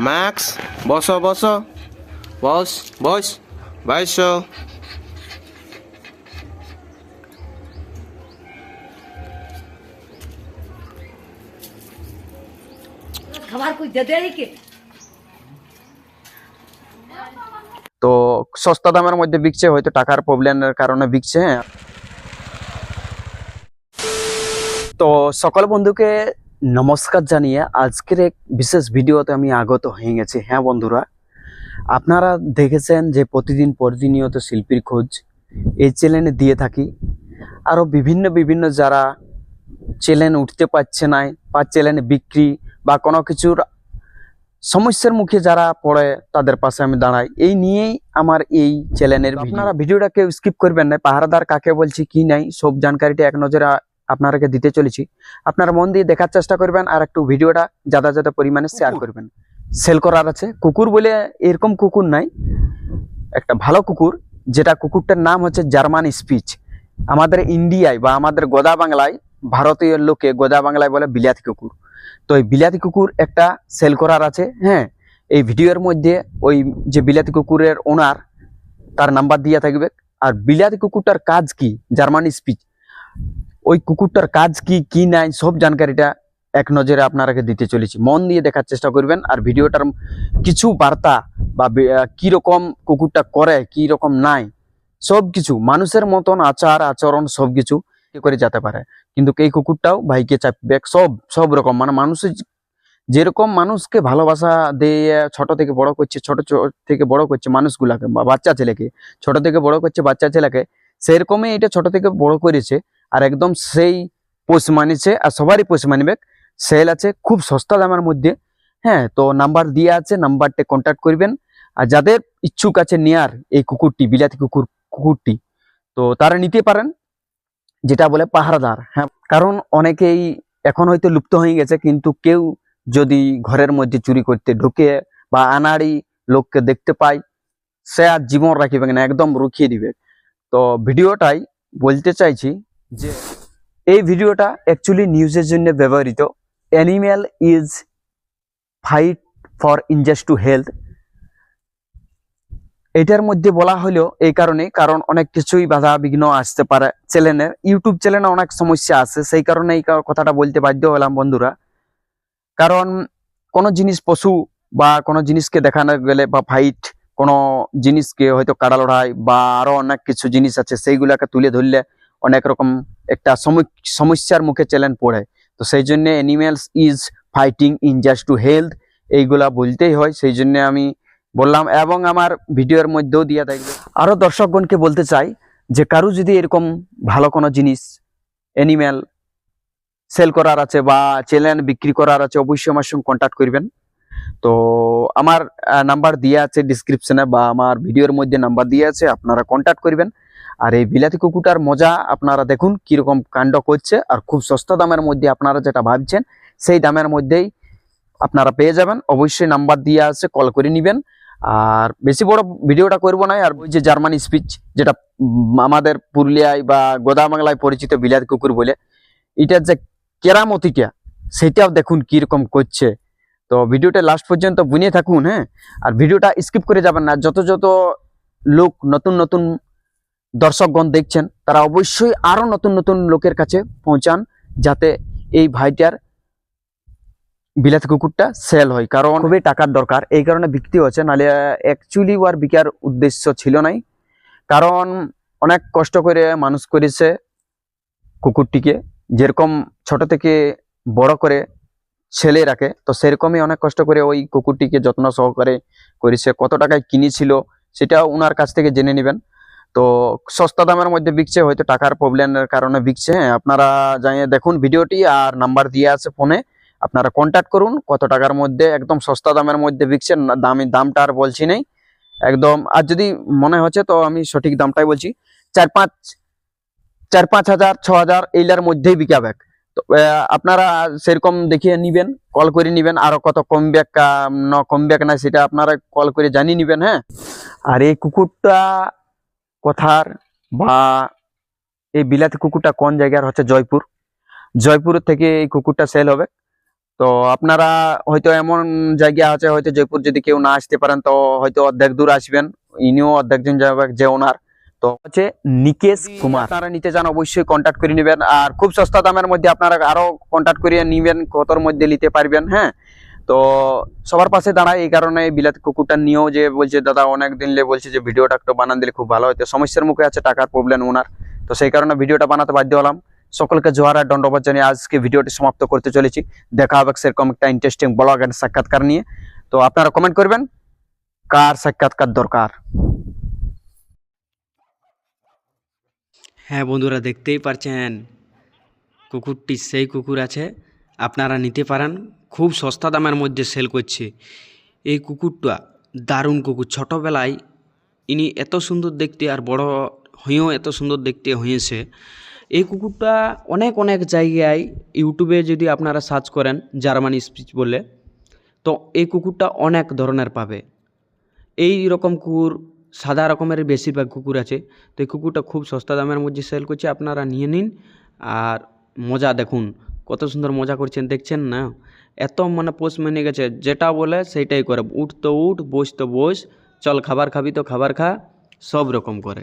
Max বসো বসো। বস বস। বাইশো। খাবার কই দে দেই কে তো সস্তা দামের মধ্যে বিকছে হয়তো টাকার প্রবলেমের কারণে বিকছে হ্যাঁ। তো সকল বন্ধুকে নমস্কার জানিয়ে আজকের এক বিশেষ ভিডিওতে আমি আগত হয়ে গেছি। হ্যাঁ বন্ধুরা আপনারা দেখেছেন যে প্রতিদিন প্রতিনিয়ত শিল্পীর খোঁজ এই চ্যানেলে দিয়ে থাকি। আরও বিভিন্ন বিভিন্ন যারা চ্যানেল উঠতে পারছে না বা চ্যানেলে বিক্রি বা কোনো কিছুর সমস্যার মুখে যারা পড়ে তাদের পাশে আমি দাঁড়াই। এই নিয়েই আমার এই চ্যানেলের আপনারা ভিডিওটা কেউ স্কিপ করবেন না। পাহারাদার কাকে বলছি কি নাই সব জানকারিটা এক নজরে আপনারাকে দিতে চলেছি। আপনারা মন দিয়ে দেখার চেষ্টা করবেন আর একটু ভিডিওটা যাদা যাদা পরিমাণে শেয়ার করবেন। সেল করার আছে। কুকুর বলে এরকম কুকুর নাই। একটা ভালো কুকুর যেটা কুকুরটার নাম হচ্ছে জার্মান স্পিচ। আমাদের ইন্ডিয়ায় বা আমাদের গোদা বাংলায় ভারতীয় লোকে গোদা বাংলায় বলে বিলাতি কুকুর। তো এই বিলাতি কুকুর একটা সেল করার আছে। হ্যাঁ এই ভিডিওর মধ্যে ওই যে বিলাতি কুকুরের ওনার তার নাম্বার দিয়ে থাকবে। আর বিলাতি কুকুরটার কাজ কি? German spitz. ওই কুকুরটার কাজ কি কি নাই সব জানকারিটা এক নজরে আপনারাকে দিতে চলেছি। মন দিয়ে দেখার চেষ্টা করবেন আর ভিডিওটার কিছু বার্তা বা বি- আহ, কি রকম কুকুরটা করে কি রকম নাই সব কিছু মানুষের মতন আচার আচরণ সব কিছু করে যেতে পারে। কিন্তু এই কুকুরটাও ভাইকে চাপবে সব সব রকম মানে মানুষের যেরকম মানুষকে ভালোবাসা দিয়ে ছোট থেকে বড় করছে ছোট থেকে বড় করছে মানুষগুলাকে বাচ্চা ছেলেকে ছোট থেকে বড় করছে বাচ্চা ছেলেকে সেরকমই এটা ছোট থেকে বড় করেছে আর একদম সেই পোষ মানিছে আর সবারই পোষ মানিবে সেল আছে খুব সস্তা দামের মধ্যে। হ্যাঁ তো নাম্বার দিয়ে আছে নাম্বারটা কন্ট্যাক্ট করবেন। আর যাদের ইচ্ছুক আছে নেয়ার এই কুকুরটি, বিলাতি কুকুর, কুকুরটি, তো তারা নিতে পারেন, যেটা বলে পাহারাদার। হ্যাঁ কারণ অনেকেই এখন হয়তো লুপ্ত হয়ে গেছে, কিন্তু কেউ যদি ঘরের মধ্যে চুরি করতে ঢুকে বা আনাড়ি লোককে দেখতে পায়, সে আর জীবন রাখিবে না, একদম রুখিয়ে দিবে। তো ভিডিওটাই বলতে চাইছি যে এই ভিডিওটা অ্যাকচুয়ালি নিউজের জন্য ব্যবহৃত। Animal is fight for in just to health এটার মধ্যে বলা হলো এই কারণে, কারণ অনেক কিছুই বাধা বিঘ্ন আসতে পারে চ্যানেলের। ইউটিউব চ্যানেলে অনেক সমস্যা আছে, সেই কারণে এই কথাটা বলতে বাধ্য হলাম বন্ধুরা। কারণ কোনো জিনিস পশু বা কোনো জিনিসকে দেখানো গেলে বা ফাইট কোনো জিনিসকে হয়তো কাড়া লড়াই বা আরও অনেক কিছু জিনিস আছে, সেইগুলাকে তুলে ধরলে অনেক রকম একটা সমস্যার মুখে চ্যালেঞ্জ পড়ে। তো সেই জন্য animals is fighting in just to health এইগুলা বলতেই হয়। সেই জন্য আমি বললাম এবং আমার ভিডিওর মধ্যেও দিয়ে থাকবে আরও দর্শকগণকে বলতে চাই যে কারু যদি এরকম ভালো কোনো জিনিস অ্যানিম্যাল সেল করার আছে বা চ্যানেল বিক্রি করার আছে, অবশ্যই আমার সঙ্গে কন্ট্যাক্ট করবেন। তো আমার নাম্বার দিয়ে আছে ডিসক্রিপশনে বা আমার ভিডিওর মধ্যে নাম্বার দিয়ে আছে, আপনারা কন্ট্যাক্ট করবেন। আর এই বিলাতি কুকুরটার মজা আপনারা দেখুন কীরকম কাণ্ড করছে আর খুব সস্তা দামের মধ্যে আপনারা যেটা ভাবছেন, সেই দামের মধ্যেই আপনারা পেয়ে যাবেন। অবশ্যই নাম্বার দিয়ে আছে, কল করে নেবেন। আর বেশি বড় ভিডিওটা করব না, আর ওই যে জার্মান স্পিচ যেটা আমাদের পুরুলিয়ায় বা গোদা বাংলায় পরিচিত বিলাতি কুকুর বলে, এটার যে কেরামতিটা, সেটাও দেখুন কীরকম করছে। তো ভিডিওটা লাস্ট পর্যন্ত বুনিয়ে থাকুন হ্যাঁ? আর ভিডিওটা স্কিপ করে যাবেন না। যত যত লোক নতুন নতুন দর্শকগণ দেখছেন, তারা অবশ্যই আরও নতুন নতুন লোকের কাছে পৌঁছান যাতে এই ভাইটার বিলাতি কুকুরটা সেল হয়। কারণ খুবই টাকার দরকার। এই কারণে বিক্রি হচ্ছে, নাহলে অ্যাকচুয়ালি ওর বিকার উদ্দেশ্য ছিল নাই। কারণ অনেক কষ্ট করে মানুষ করেছে কুকুরটিকে। যেরকম ছোট থেকে বড় করে ছেলে রাখে, তো সেরকমই অনেক কষ্ট করে ওই কুকুরটিকে যত্ন সহকারে করেছে। কত টাকায় কিনেছিল, সেটাও ওনার কাছ থেকে জেনে নেবেন। তো সস্তা দামের মধ্যে বিকছে, হয়তো টাকার প্রবলেমের কারণে বিকছে। আপনারা জানিয়ে দেখুন ভিডিওটি আর নাম্বার দিয়ে আছে ফোনে আপনারা কন্ট্যাক্ট করুন, কত টাকার মধ্যে একদম সস্তা দামের মধ্যে বিকছে দামি দামটা আর বলছি নেই। একদম, আর যদি মনে হচ্ছে তো আমি সঠিক দামটাই বলছি। চার পাঁচ চার পাঁচ হাজার, ছ হাজার এইলার মধ্যেই বিকাবে তো আপনারা সেরকম দেখিয়ে নিবেন কল করে নিবেন, আরও কত কম ব্যাক না, কম ব্যাক না সেটা আপনারা কল করে জানিয়ে নিবেন হ্যাঁ। আর এই কুকুরটা কথার বা এই বিলাতি কুকুরটা কোন জায়গার হচ্ছে জয়পুর। জয়পুর থেকে এই কুকুরটা সেল হবে। তো আপনারা হয়তো এমন জায়গা আছে, হয়তো জয়পুর যদি কেউ না আসতে পারেন, তো হয়তো অর্ধেক দূর আসবেন। ইনিও অর্ধেক জন যাবে যে ওনার। তো হচ্ছে নিকেশ কুমার। আপনারা নিতে চান অবশ্যই কন্ট্যাক্ট করে নেবেন। আর খুব সস্তা দামের মধ্যে আপনারা আরও কন্ট্যাক্ট করিয়ে নিবেন, কতর মধ্যে নিতে পারবেন হ্যাঁ? তো সবার পাশে দাঁড়ায়, এই কারণে বিলাত কুকুরটা নিয়েও যে বলছে, দাদা, অনেক দিন লে বলছে যে ভিডিওটা একটু বানান দিলে খুব ভালো হতো সমস্যার মুখে আছে টাকার প্রবলেম ওনার তো সেই কারণে ভিডিওটা বানাতে বাধ্য হলাম। সকলকে জোহার আর দণ্ডবাদ জানিয়ে আজকে ভিডিওটি সমাপ্ত করতে চলেছি। দেখা হবে সেরকম একটা ইন্টারেস্টিং ব্লগ এন্ড সাক্ষাৎকার নিয়ে। তো আপনারা কমেন্ট করবেন, কার সাক্ষাৎকার দরকার? হ্যাঁ বন্ধুরা, দেখতেই পারছেন, কুকুরটি, সেই কুকুর আছে। আপনারা নিতে পারেন খুব সস্তা দামের মধ্যে সেল করছে। এই কুকুরটা দারুণ কুকুর। ছোটোবেলায় ইনি এত সুন্দর দেখতে আর বড় হয়েও এত সুন্দর দেখতে হয়েছে। এই কুকুরটা অনেক অনেক জায়গায় ইউটিউবে যদি আপনারা সার্চ করেন জার্মানি স্পিচ বলে, তো এই কুকুরটা অনেক ধরনের পাবে। এই রকম কুকুর, সাদা রকমের বেশিরভাগ কুকুর আছে। তো এই কুকুরটা খুব সস্তা দামের মধ্যে সেল করছে। আপনারা নিয়ে নিন আর মজা দেখুন। কত সুন্দর মজা করছেন, দেখছেন না? এত মানে পোষ মেনে গেছে, যেটা বলে সেইটাই করে। উঠ তো উঠ, বস তো বস, চল খাবার খাবি তো খাবার খা, সব রকম করে।